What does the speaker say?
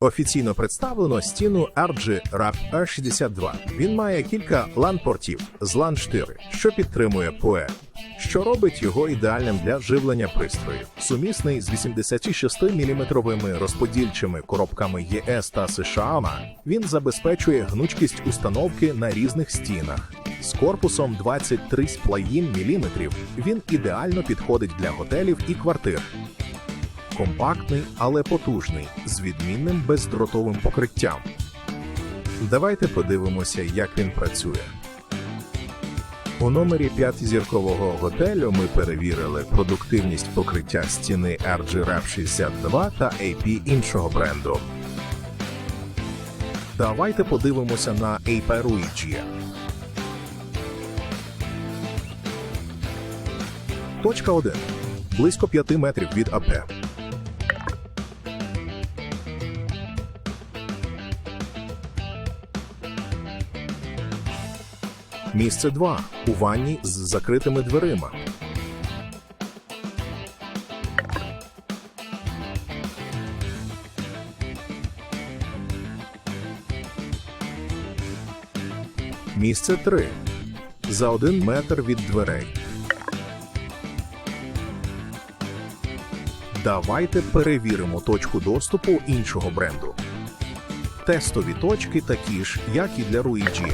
Офіційно представлено стіну RG RAP R62. Він має кілька LAN-портів з LAN 4, що підтримує PoE, що робить його ідеальним для живлення пристрою. Сумісний з 86-мм розподільчими коробками ЄС та США, він забезпечує гнучкість установки на різних стінах. З корпусом 23,5 мм він ідеально підходить для готелів і квартир. Компактний, але потужний, з відмінним бездротовим покриттям. Давайте подивимося, як він працює. У номері 5-зіркового готелю ми перевірили продуктивність покриття стіни RG Rap 62 та AP іншого бренду. Давайте подивимося на Aperuigi. Точка 1. Близько 5 метрів від АП. Місце 2. У ванні з закритими дверима. Місце 3. За один метр від дверей. Давайте перевіримо точку доступу іншого бренду. Тестові точки такі ж, як і для Руїджі.